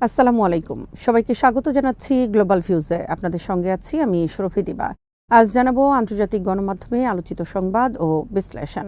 আসসালামু আলাইকুম। সবাইকে স্বাগত জানাচ্ছি গ্লোবাল ভিউজে আপনাদের সঙ্গে আছি আমি সুরভি দিবা। আজ জানাব আন্তর্জাতিক গণমাধ্যমে আলোচিত সংবাদ ও বিশ্লেষণ।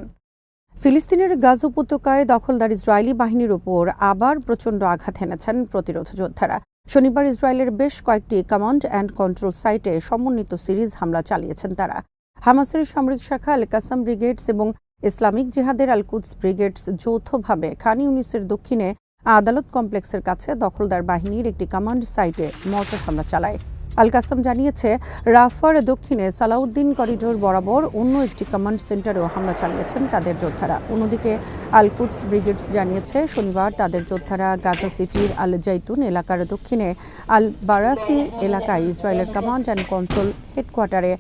ফিলিস্তিনের গাজ উপত্যকায় দখলদার ইসরায়েলি বাহিনীর উপর আবার প্রচণ্ড আঘাত হেনেছেন প্রতিরোধ যোদ্ধারা। শনিবার ইসরায়েলের বেশ কয়েকটি কমান্ড অ্যান্ড কন্ট্রোল সাইটে সমন্বিত সিরিজ হামলা চালিয়েছেন তারা। হামাসের সামরিক শাখা আল কাসাম ব্রিগেডস এবং ইসলামিক জিহাদের আলকুদস ব্রিগেডস যৌথভাবে খান ইউনিসের দক্ষিণে আদালত কমপ্লেক্সের কাছে দখলদার বাহিনীর একটি কমান্ড সাইটে মর্টার হামলা চালায়। আল কাসাম জানিয়েছে, রাফার দক্ষিণে সালাউদ্দিন করিডোর বরাবর অন্য একটি কমান্ড সেন্টারেও হামলা চালিয়েছেন তাদের যোদ্ধারা। অন্যদিকে, আলকুদস ব্রিগেডস জানিয়েছে, শনিবার তাদের যোদ্ধারা গাজা সিটির আল জাইতুন এলাকার দক্ষিণে আল বারাসি এলাকায় ইসরায়েলের command and control হেডকোয়ার্টারে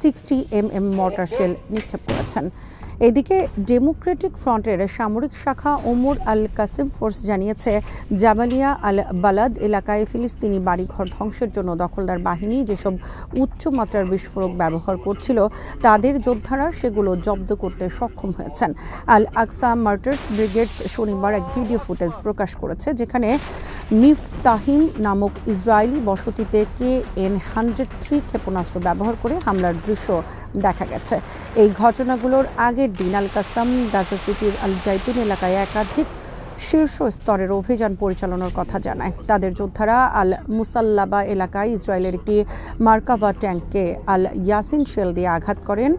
sixty M M mortar shell নিক্ষেপ করেছেন। এদিকে ডেমোক্রেটিক ফ্রন্টের সামরিক শাখা ওমর আল কাসিম ফোর্স জানিয়েছে, জামালিয়া আল বালাদ এলাকায় ফিলিস্তিনি বাড়িঘর ধ্বংসের জন্য দখলদার বাহিনী যেসব উচ্চমাত্রার বিস্ফোরক ব্যবহার করছিল, তাদের যোদ্ধারা সেগুলো জব্দ করতে সক্ষম হয়েছেন। আল আকসা মার্টার্স ব্রিগেডস শনিবার এক ভিডিও ফুটেজ প্রকাশ করেছে, যেখানে মিফতাহিম নামক ইসরায়েলি বসতিতে কে এন হান্ড্রেড থ্রি ক্ষেপণাস্ত্র ব্যবহার করে হামলার দৃশ্য দেখা গেছে। এই ঘটনাগুলোর আগের দিন আল কাসাম গাজা সিটির আল জাইতিন এলাকায় একাধিক শীর্ষ স্তরের অভিযান পরিচালনার কথা জানায়। তাদের যোদ্ধারা আল মুসাল্লাবা এলাকায় ইসরায়েলের একটি মার্কাভা ট্যাঙ্ককে আল ইয়াসিন শেল দিয়ে আঘাত করেন।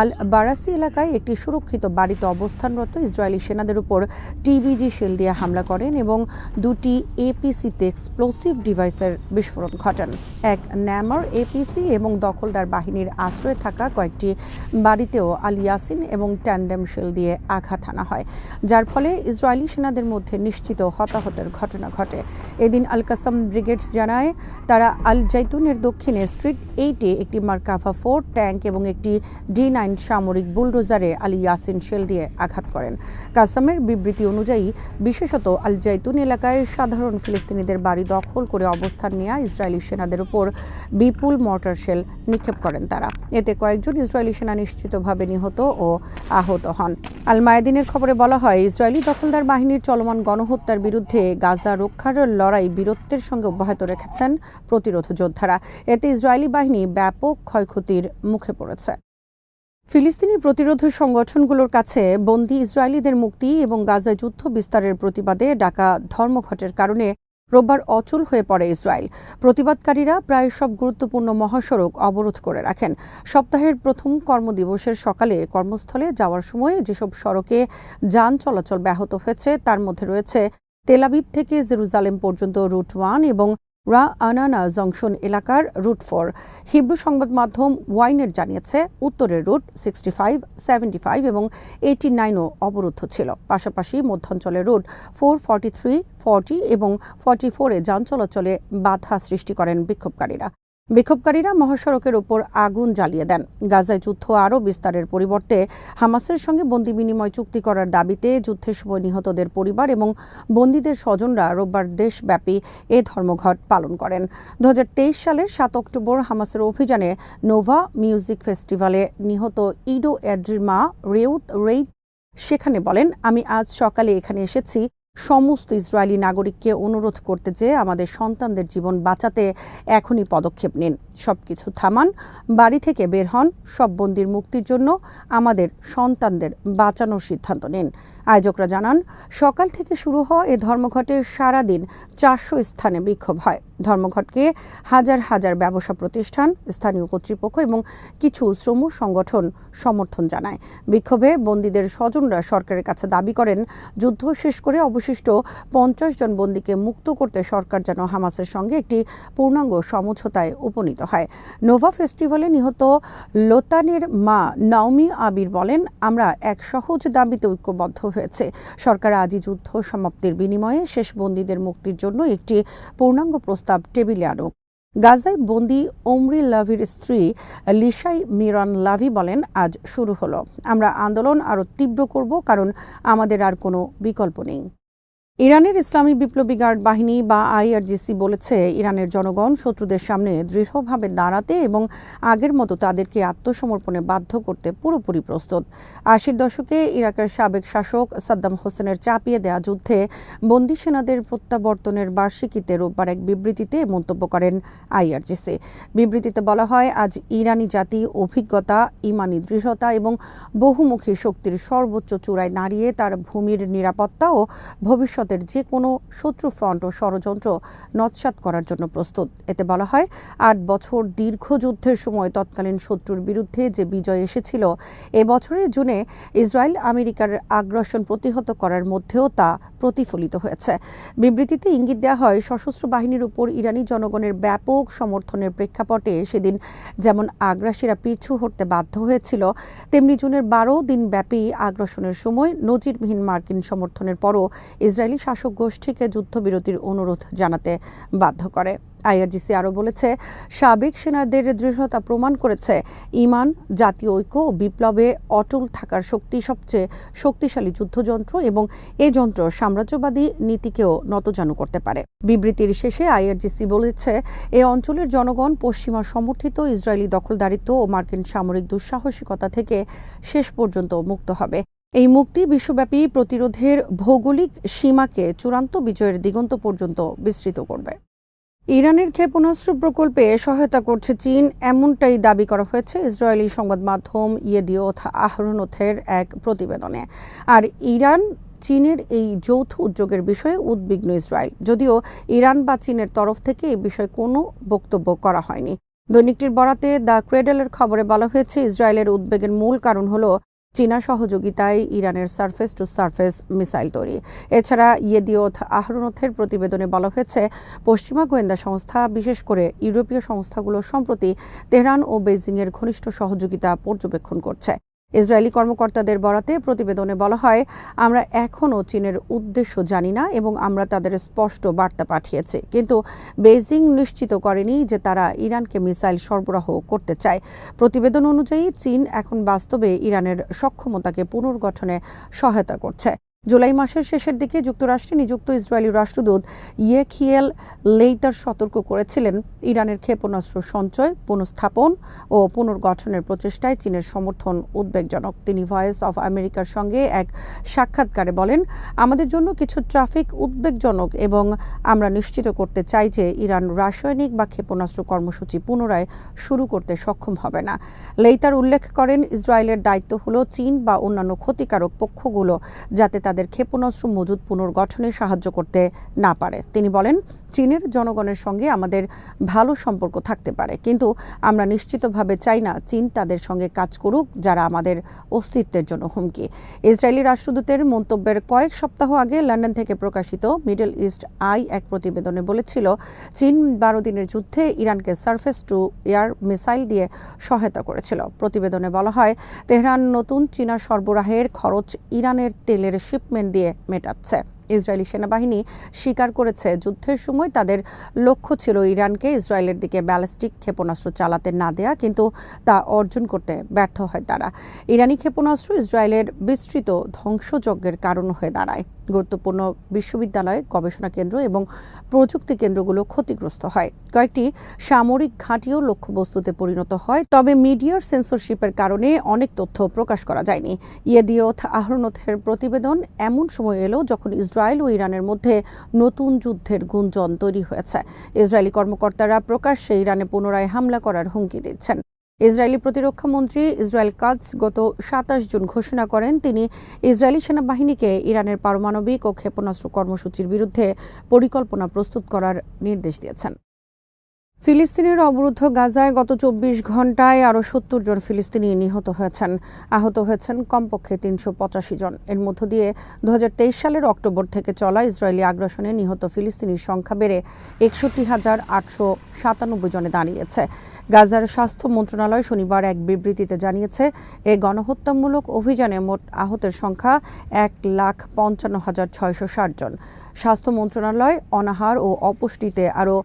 আল বারাসি এলাকায় একটি সুরক্ষিত বাড়িতে অবস্থানরত ইসরায়েলি সেনাদের উপর টিবিজি শেল দিয়ে হামলা করেন এবং দুটি এপিসিতে এক্সপ্লোসিভ ডিভাইসের বিস্ফোরণ ঘটান। এক ন্যামার এপিসি এবং দখলদার বাহিনীর আশ্রয়ে থাকা কয়েকটি বাড়িতেও আল ইয়াসিন এবং ট্যান্ডেম শেল দিয়ে আঘাত আনা হয়, যার ফলে ইসরায়েলি সেনাদের মধ্যে নিশ্চিত হতাহতের ঘটনা ঘটে। এদিন আল কাসাম ব্রিগেডস জানায়, তারা আল জাইতুনের দক্ষিণে স্ট্রিট এইটে একটি মার্কাফা ফোর ট্যাঙ্ক এবং একটি ডি নাইন সামরিক বুলডোজারে আলী ইয়াসিন শেল দিয়ে আঘাত করেন। কাসামের বিবৃতি অনুযায়ী, বিশেষত আল জাইতুন এলাকায় সাধারণ ফিলিস্তিনিদের বাড়ি দখল করে অবস্থান নেওয়া ইসরায়েলি সেনাদের উপর বিপুল মর্টার শেল নিক্ষেপ করেন তারা। এতে কয়েকজন ইসরায়েলি সেনা নিশ্চিতভাবে নিহত ও আহত হন। আল মায়াদিনের খবরে বলা হয়, ইসরায়েলি দখলদার বাহিনীর চলমান গণহত্যার বিরুদ্ধে গাজা রক্ষার লড়াই বীরত্বের সঙ্গে অব্যাহত রেখেছেন প্রতিরোধ যোদ্ধারা। এতে ইসরায়েলি বাহিনী ব্যাপক ক্ষয়ক্ষতির মুখে পড়েছে। ফিলিস্তিনি প্রতিরোধ সংগঠনগুলোর কাছে বন্দী ইসরায়েলিদের মুক্তি এবং গাজায় যুদ্ধ বিস্তারের প্রতিবাদে ডাকা ধর্মঘটের কারণে রোববার অচল হয়ে পড়ে ইসরায়েল। প্রতিবাদকারীরা প্রায় সব গুরুত্বপূর্ণ মহাসড়ক অবরোধ করে রাখেন। সপ্তাহের প্রথম কর্মদিবসের সকালে কর্মস্থলে যাওয়ার সময় যেসব সড়কে যান চলাচল ব্যাহত হয়েছে, তার মধ্যে রয়েছে তেলাবিব থেকে জেরুজালেম পর্যন্ত রুট ওয়ান এবং রা আনানা জংশন এলাকার রুট ফোর। হিব্রু সংবাদ মাধ্যম ওয়াইনের জানিয়েছে, উত্তরের route sixty five, seventy five এবং এইটি নাইনও অবরুদ্ধ ছিল। পাশাপাশি মধ্যাঞ্চলের route four, forty three, forty এবং ফর্টি ফোরে যান চলাচলে বাধা সৃষ্টি করেন বিক্ষোভকারীরা। বিক্ষোভকারীরা মহাসড়কের ওপর আগুন জ্বালিয়ে দেন। গাজায় যুদ্ধ আরও বিস্তারের পরিবর্তে হামাসের সঙ্গে বন্দি বিনিময় চুক্তি করার দাবিতে যুদ্ধের সময় নিহতদের পরিবার এবং বন্দীদের স্বজনরা রোববার দেশব্যাপী এ ধর্মঘট পালন করেন। দু হাজার তেইশ সালের সাত অক্টোবর হামাসের অভিযানে নোভা মিউজিক ফেস্টিভ্যালে নিহত ইডো অ্যাড্রির মা রেউত রেইট সেখানে বলেন, আমি আজ সকালে এখানে এসেছি। সমস্ত ইসরায়েলি নাগরিককে অনুরোধ করতে চেয়ে আমাদের সন্তানদের জীবন বাঁচাতে এখনই পদক্ষেপ নিন। সব কিছু থামান, বাড়ি থেকে বের হন, সব বন্দির মুক্তির জন্য আমাদের সন্তানদের বাঁচানোর সিদ্ধান্ত নিন। আয়োজকরা জানান, সকাল থেকে শুরু হওয়া এ ধর্মঘটে সারাদিন চারশো স্থানে বিক্ষোভ হয়। ধর্মঘটকে হাজার হাজার ব্যবসা প্রতিষ্ঠান, স্থানীয় কর্তৃপক্ষ এবং কিছু শ্রম সংগঠন সমর্থন জানায়। বিক্ষোভে বন্দীদের স্বজনরা সরকারের কাছে দাবি করেন, যুদ্ধ শেষ করে অবশিষ্ট পঞ্চাশ জন বন্দীকে মুক্ত করতে সরকার যেন হামাসের সঙ্গে একটি পূর্ণাঙ্গ সমঝোতায় উপনীত হয়। নোভা ফেস্টিভ্যালে নিহত লোতানের মা নাওমি আবির বলেন, আমরা এক সহজ দাবিতে ঐক্যবদ্ধ হয়েছে। সরকার আজই যুদ্ধ সমাপ্তির বিনিময়ে শেষ বন্দীদের মুক্তির জন্য একটি পূর্ণাঙ্গ প্রস্তাব টেবিলে আনুক। গাজায় বন্দি ওমরি লাভির স্ত্রী লিসাই মিরান লাভি বলেন, আজ শুরু হলো। আমরা আন্দোলন আরও তীব্র করব, কারণ আমাদের আর কোনো বিকল্প নেই। ইরানের ইসলামী বিপ্লবী গার্ড বাহিনী বা আইআরজিসি বলেছে, ইরানের জনগণ শত্রুদের সামনে দৃঢ়ভাবে দাঁড়াতে এবং আগের মতো তাদেরকে আত্মসমর্পণে বাধ্য করতে পুরোপুরি প্রস্তুত। আশির দশকে ইরাকের সাবেক শাসক সাদ্দাম হোসেনের চাপিয়ে দেয়া যুদ্ধে বন্দী সেনাদের প্রত্যাবর্তনের বার্ষিকীতে রোববার এক বিবৃতিতে মন্তব্য করেন আইআরজিসি। বিবৃতিতে বলা হয়, আজ ইরানি জাতি অভিজ্ঞতা, ইমানি দৃঢ়তা এবং বহুমুখী শক্তির সর্বোচ্চ চূড়ায় দাঁড়িয়ে তার ভূমির নিরাপত্তা ও ভবিষ্যতের যে কোনো শত্রু ফ্রন্ট ও ষড়যন্ত্র নৎসাৎ করার জন্য প্রস্তুত। এতে বলা হয়, আট বছর দীর্ঘ যুদ্ধের সময় তৎকালীন শত্রুর বিরুদ্ধে যে বিজয় এসেছিল, এ বছরের জুনে ইসরায়েল আমেরিকার আগ্রাসন প্রতিহত করার মধ্যেও তা প্রতিফলিত হয়েছে। বিবৃতিতে ইঙ্গিত দেওয়া হয়, সশস্ত্র বাহিনীর উপর ইরানি জনগণের ব্যাপক সমর্থনের প্রেক্ষাপটে সেদিন যেমন আগ্রাসীরা পিছু হটতে বাধ্য হয়েছিল, তেমনি জুনের বারো দিন ব্যাপী আগ্রাসনের সময় নজিরবিহীন মার্কিন সমর্থনের পরও ইসরায়েলি শাসক গোষ্ঠীকে যুদ্ধবিরতির অনুরোধ জানাতে বাধ্য করে। আইআরজিসি আরও বলেছে, সাবেক সেনাদের দৃঢ়তা প্রমাণ করেছে, ইমান, জাতীয় ঐক্য ও বিপ্লবে অটল থাকার শক্তি সবচেয়ে শক্তিশালী যুদ্ধযন্ত্র এবং এ যন্ত্র সাম্রাজ্যবাদী নীতিকেও নতজানু করতে পারে। বিবৃতির শেষে আইআরজিসি বলেছে, এ অঞ্চলের জনগণ পশ্চিমা সমর্থিত ইসরায়েলি দখলদারিত্ব ও মার্কিন সামরিক দুঃসাহসিকতা থেকে শেষ পর্যন্ত মুক্ত হবে। এই মুক্তি বিশ্বব্যাপী প্রতিরোধের ভৌগোলিক সীমাকে চূড়ান্ত বিজয়ের দিগন্ত পর্যন্ত বিস্তৃত করবে। ইরানের ক্ষেপণাস্ত্র প্রকল্পে সহায়তা করছে চীন, এমনটাই দাবি করা হয়েছে ইসরায়েলি সংবাদ মাধ্যম ইয়েদিওথ আহরনথের এক প্রতিবেদনে। আর ইরান, চীনের এই যৌথ উদ্যোগের বিষয়ে উদ্বিগ্ন ইসরায়েল। যদিও ইরান বা চীনের তরফ থেকে এই বিষয়ে কোনো বক্তব্য করা হয়নি। দৈনিকটির বরাতে দ্য ক্রেডেলের খবরে বলা হয়েছে, ইসরায়েলের উদ্বেগের মূল কারণ হলো চীনা সহযোগিতায় ইরানের সার্ফেস টু সার্ফেস মিসাইল তৈরি। এছাড়া ইয়েদিওথ আহরনথের প্রতিবেদনে বলা হয়েছে, পশ্চিমা গোয়েন্দা সংস্থা, বিশেষ করে ইউরোপীয় সংস্থাগুলো সম্প্রতি তেহরান ও বেজিংয়ের ঘনিষ্ঠ সহযোগিতা পর্যবেক্ষণ করছে। ইসরায়েলি কর্মকর্তাদের বরাতে প্রতিবেদনে বলা হয়, আমরা এখনও চীনের উদ্দেশ্য জানি না এবং আমরা তাদের স্পষ্ট বার্তা পাঠিয়েছি। কিন্তু বেজিং নিশ্চিত করেনি যে তারা ইরানকে মিসাইল সরবরাহ করতে চায়। প্রতিবেদন অনুযায়ী চীন এখন বাস্তবে ইরানের সক্ষমতাকে পুনর্গঠনে সহায়তা করছে। জুলাই মাসের শেষের দিকে যুক্তরাষ্ট্রে নিযুক্ত ইসরায়েলি রাষ্ট্রদূত ইয়েখিয়েল লেইতার সতর্ক করেছিলেন। ইরানের ক্ষেপণাস্ত্র সঞ্চয়, পুনঃস্থাপন ও পুনর্গঠনের প্রচেষ্টায় চীনের সমর্থন উদ্বেগজনক। তিনি ভয়েস অফ আমেরিকার সঙ্গে এক সাক্ষাৎকারে বলেন, আমাদের জন্য কিছু ট্রাফিক উদ্বেগজনক এবং আমরা নিশ্চিত করতে চাই যে ইরান রাসায়নিক বা ক্ষেপণাস্ত্র কর্মসূচি পুনরায় শুরু করতে সক্ষম হবে না। লেইতার উল্লেখ করেন, ইসরায়েলের দায়িত্ব হলো চীন বা অন্যান্য ক্ষতিকারক পক্ষগুলো যাতে তাদের ক্ষেপণাস্ত্র মজুদ পুনর্গঠনে সাহায্য করতে না পারে। তিনি বলেন চীনের জনগণের সঙ্গে আমাদের ভালো সম্পর্ক থাকতে পারে। কিন্তু আমরা নিশ্চিতভাবে চাই না চীন তাদের সঙ্গে কাজ করুক, যারা আমাদের অস্তিত্বের জন্য হুমকি। ইসরায়েলি রাষ্ট্রদূতের মন্তব্যের কয়েক সপ্তাহ আগে লন্ডন থেকে প্রকাশিত মিডল ইস্ট আই এক প্রতিবেদনে বলেছিল, চীন বারো দিনের যুদ্ধে ইরানকে সারফেস টু এয়ার মিসাইল দিয়ে সহায়তা করেছিল। প্রতিবেদনে বলা হয়, তেহরান নতুন চীনা সরবরাহের খরচ ইরানের তেলের শিপমেন্ট দিয়ে মেটাচ্ছে। ইসরায়েলি সেনাবাহিনী স্বীকার করেছে। যুদ্ধের সময় তাদের লক্ষ্য ছিল ইরানকে ইসরায়েলের দিকে ব্যালিস্টিক ক্ষেপণাস্ত্র চালাতে না দেয়া, কিন্তু তা অর্জন করতে ব্যর্থ হয় তারা। ইরানি ক্ষেপণাস্ত্র ইসরায়েলের বিস্তৃত ধ্বংসযজ্ঞের কারণ হয়ে দাঁড়ায়। গুরুত্বপূর্ণ বিশ্ববিদ্যালয়, গবেষণা কেন্দ্র এবং প্রযুক্তি কেন্দ্রগুলো ক্ষতিগ্রস্ত হয়। কয়েকটি সামরিক ঘাঁটিও লক্ষ্যবস্তুতে পরিণত হয়, তবে মিডিয়ার সেন্সরশিপের কারণে অনেক তথ্য প্রকাশ করা যায়নি। ইয়েদিওথ আহরনথের প্রতিবেদন এমন সময় এলো যখন ইসরায়েল ও ইরানের মধ্যে নতুন যুদ্ধের গুঞ্জন তৈরি হয়েছে। ইসরায়েলি কর্মকর্তারা প্রকাশ্যে ইরানে পুনরায় হামলা করার হুমকি দিচ্ছেন। ইসরায়েলি প্রতিরক্ষা মন্ত্রী ইসরায়েল কাজ গত সাতাশ জুন ঘোষণা করেন, তিনি ইসরায়েলি সেনাবাহিনীকে ইরানের পারমাণবিক ও ক্ষেপণাস্ত্র কর্মসূচির বিরুদ্ধে পরিকল্পনা প্রস্তুত করার নির্দেশ দিয়েছেন। ফিলিস্তিনের অবরুদ্ধ গাজায় গত চব্বিশ ঘন্টায় আরও সত্তর জন ফিলিস্তিনি নিহত হয়েছেন। আহত হয়েছেন কমপক্ষে তিনশো পঁচাশি জন। এর মধ্য দিয়ে দু হাজার তেইশ সালের অক্টোবর থেকে চলা ইসরায়েলি আগ্রাসনে নিহত ফিলিস্তিনির সংখ্যা বেড়ে একষট্টি হাজার আটশো সাতানব্বই জনে দাঁড়িয়েছে। গাজার স্বাস্থ্য মন্ত্রণালয় শনিবার এক বিবৃতিতে জানিয়েছে, এ গণহত্যামূলক অভিযানে মোট আহতের সংখ্যা এক লাখ পঞ্চান্ন হাজার ছয়শো ষাট জন। স্বাস্থ্য মন্ত্রণালয় অনাহার ও অপুষ্টিতে আরও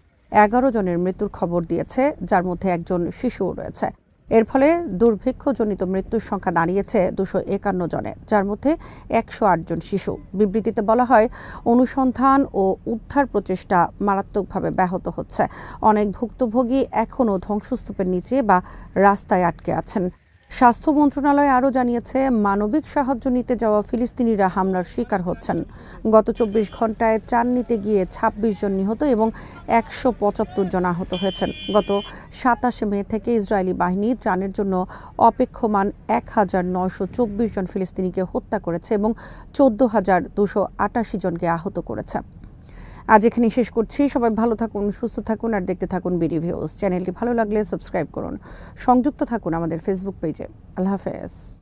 এগারো জনের মৃত্যুর খবর দিয়েছে, যার মধ্যে একজন শিশুও রয়েছে। এর ফলে দুর্ভিক্ষজনিত মৃত্যুর সংখ্যা দাঁড়িয়েছে দুশো একান্ন জনে, যার মধ্যে একশো জন শিশু। বিবৃতিতে বলা হয়, অনুসন্ধান ও উদ্ধার প্রচেষ্টা মারাত্মকভাবে ব্যাহত হচ্ছে। অনেক ভুক্তভোগী এখনও ধ্বংসস্তূপের নিচে বা রাস্তায় আটকে আছেন। স্বাস্থ্য মন্ত্রণালয় আরও জানিয়েছে, মানবিক সাহায্য নিতে যাওয়া ফিলিস্তিনিরা হামলার শিকার হচ্ছেন। গত চব্বিশ ঘন্টায় ত্রাণ নিতে গিয়ে ছাব্বিশ জন নিহত এবং একশো পঁচাত্তর জন আহত হয়েছেন। গত সাতাশে মে থেকে ইসরায়েলি বাহিনী ত্রাণের জন্য অপেক্ষমান এক হাজার নয়শো চব্বিশ জন ফিলিস্তিনিকে হত্যা করেছে এবং চোদ্দ হাজার দুশো আটাশি জনকে আহত করেছে। আজ এখানে শেষ করছি। সবাই ভালো থাকুন, সুস্থ থাকুন আর দেখতে থাকুন বিডি ভিউজ চ্যানেলটি ভালো লাগলে সাবস্ক্রাইব করুন। সংযুক্ত থাকুন আমাদের ফেসবুক পেজে আল্লাহ হাফেজ।